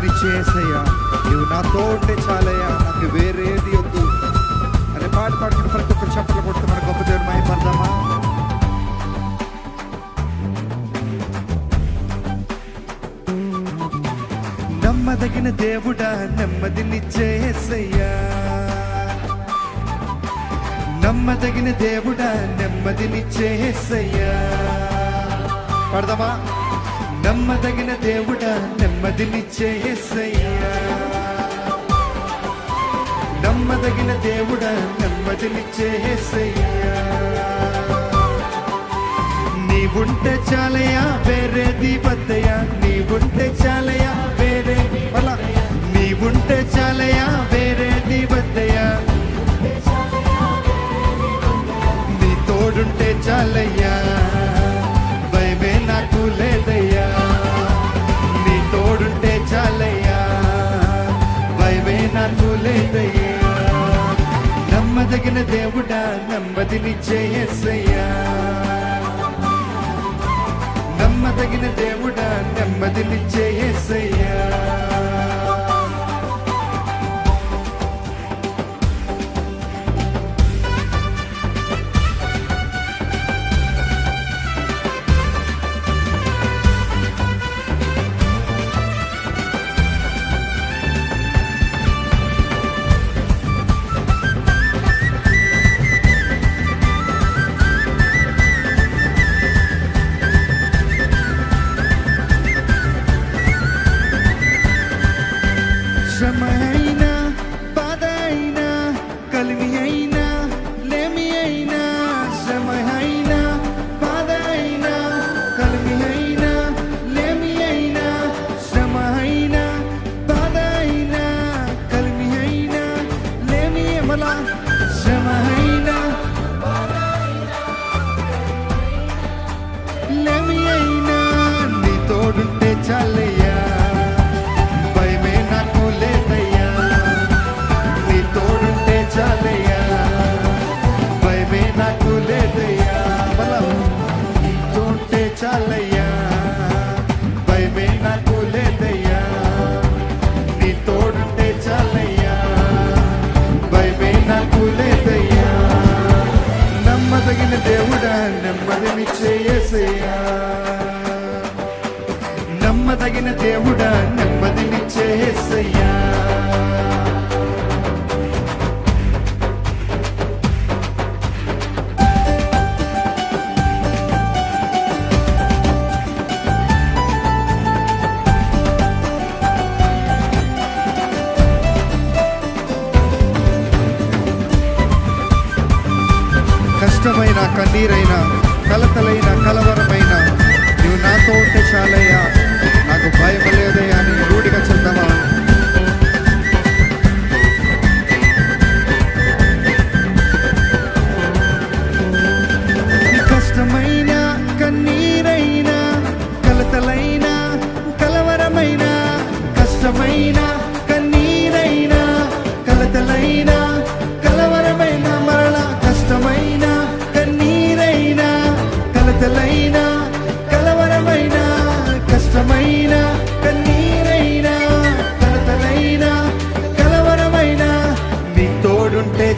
నెమ్మదినిచ్చే చేసయ్యా నువ్వు నాతో ఉంటే చాలయ్యా. నాకు వేరేది వద్దు. అనే పాట పాడుకుని ప్రతి ఒక్కరు చెప్పలు కొడుతూ మన గొప్ప దేవుడు మహిపడదామా నమ్మదగిన దేవుడా నెమ్మదినిచ్చే ఏసయ్యా నమ్మదగిన దేవుడా నెమ్మదినిచ్చే ఏసయ్యా పడదామా? నమ్మదగిన దేవుడ నెమ్మదినిచ్చే ఎస్సయ్యా నమ్మదగిన దేవుడ నెమ్మదినిచ్చే ఎస్సయ్యా నీవుంటే చాలయా వేరే వద్దయా నీవుంటే చాలయా వేరే మళ్ళా నీవుంటే చాలయా వేరే వద్దయా కలిగిన దేవుడా నెమ్మదినిచ్చే యేసయ్యా నమ్మదగిన దేవుడా నెమ్మదినిచ్చే యేసయ్యా కలిమి అయినా లేమి అయినా శ్రమ అయినా బాధ అయినా కలిమి అయినా లేమి అయినా శ్రమ అయినా బాధ అయినా కలిమి అయినా లేమి మళ్ళా శ్రమ అయినా లేమి అయినా నీ తోడుంటే చాలయ్యా. కష్టమైన కన్నీరైన కలతలైన కలవరమైన నువ్వు నాతో ఉంటే చాలయ్యా.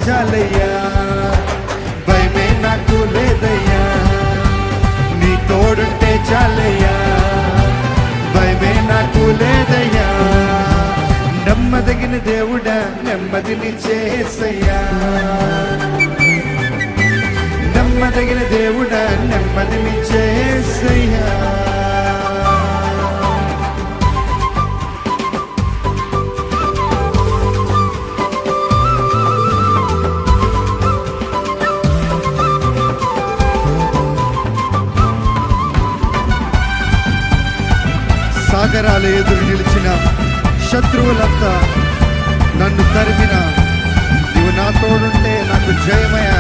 చాలయ్యా భయమే నాకు లేదయ్యా. నీ తోడుంటే చాలయ్యా. భయమే నాకు లేదయ్యా. నమ్మదగిన దేవుడా నెమ్మదిని చేసయ్యా. నమ్మదగిన దేవుడా నెమ్మదిని చేసయ్యా. సాగరాల ఎదురు నిలిచిన శత్రువులంతా నన్ను తరిమిన. నువ్వు నా తోడుంటే నాకు జయమయ.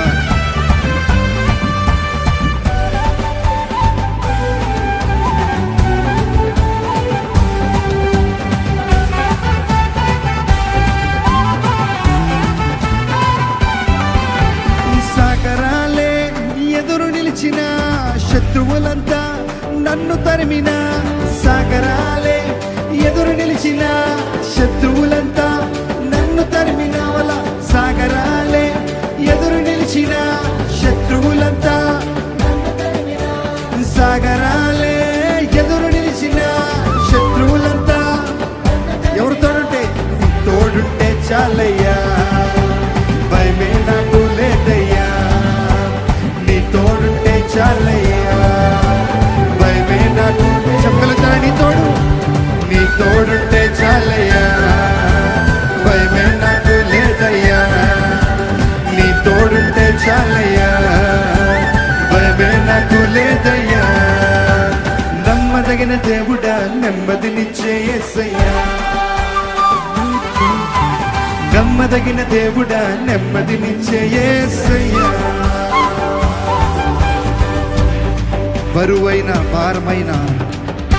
సాగరాలే ఎదురు నిలిచిన శత్రువులంతా నన్ను తరిమిన. సాగరాలే ఎదురు నిలిచిన నెమ్మదినిచ్చే యేసయ్యా నమ్మదగిన దేవుడా నెమ్మదినిచ్చే యేసయ్యా బరువైన భారమైన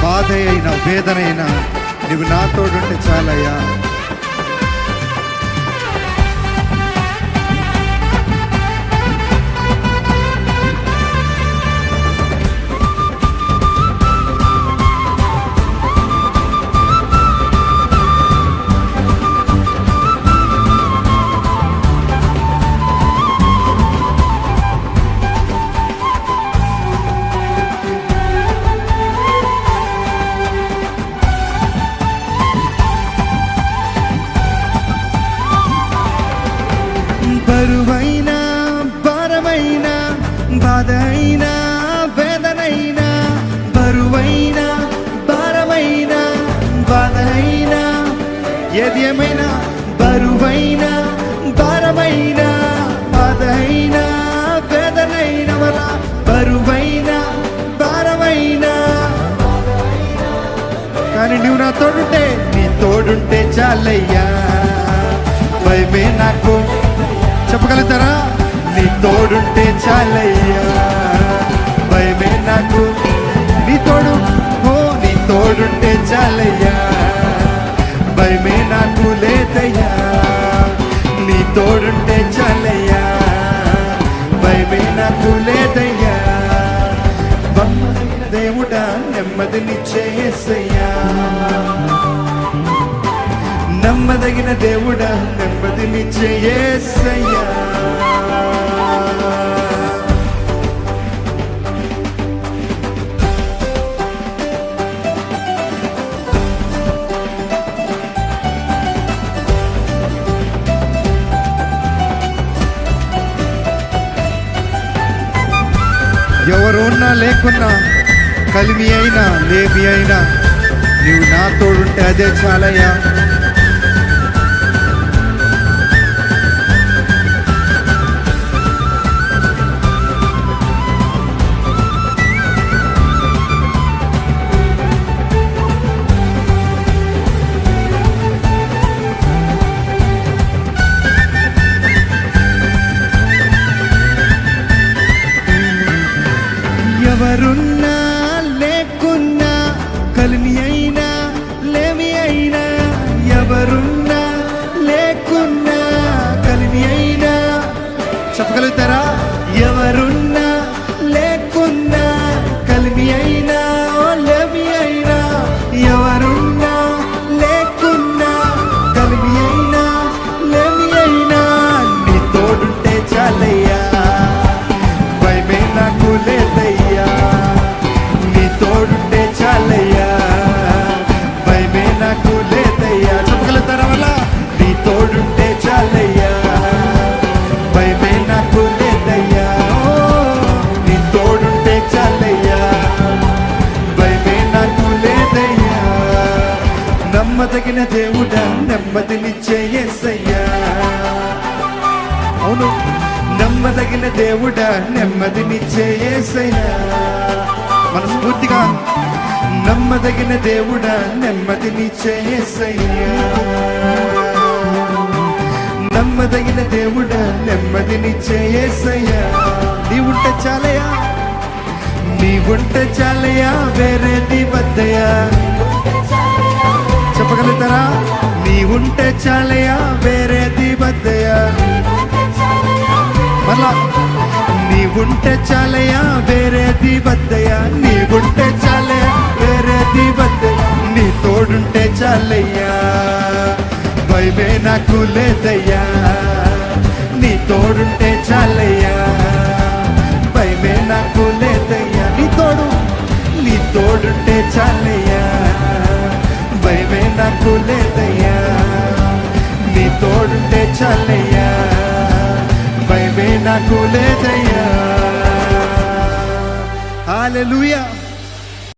బాధ అయిన వేదనైనా నువ్వు నాతోడుంటే చాలయ్యా. కరువైనా భారమైన బాధ అయినా వేదనైనా బరువైన భారమైన బాధ ఏది ఏమైనా బరువైన భారమైన బాధైన వేదనైన వల్ల బరువైన భారమైన. కానీ నువ్వు నా తోడుంటే నీ తోడుంటే చాలయ్యా. చెప్పగలుగుతారా నీ తోడుంటే చాలయ్యా. భయమే నాకు. నీ తోడు ఓ నీ తోడుంటే చాలయ్యా. భయమే నాకు లేదయ్యా. నీ తోడుంటే చాలయ్యా. భయమే నాకు లేదయ్యా. దేవుడా నెమ్మదినిచ్చేసయ్యా నమ్మదగిన దేవుడా నెమ్మదినిచ్చే యేసయ్యా ఎవరు ఉన్నా లేకున్నా కలిమి అయినా లేమి అయినా నీవు నా తోడుంటే అదే చాలయ్యా. నమ్మదగిన దేవుడా నెమ్మదినిచ్చే యేసయ్యా నమ్మదగిన దేవుడా నెమ్మదినిచ్చే నీ ఉంట చాలయా నీ ఉంట చాలయా వేరే నీ వద్దయా చెప్పగలుగుతారా? నీ ఉంట చాలయా వేరే నీ వద్దయా మళ్ళా నీ ఉంట చాలయా వేరే నీ వద్దయా నీ ఉంట చాలయా వేరేది వద్దయా నీ తోడుంటే చాలయ్యా. భయమే నాకు లేదయ్యా. నీ తోడుంటే చాలయ్యా. భయమే నాకు లేదయ్యా. నీ తోడు నీ తోడుంటే చాలయ్యా. భయమే నాకు లేదయ్యా. నీ తోడుంటే చాలయ్యా. భయమే నాకు లేదయ్యా. Hallelujah.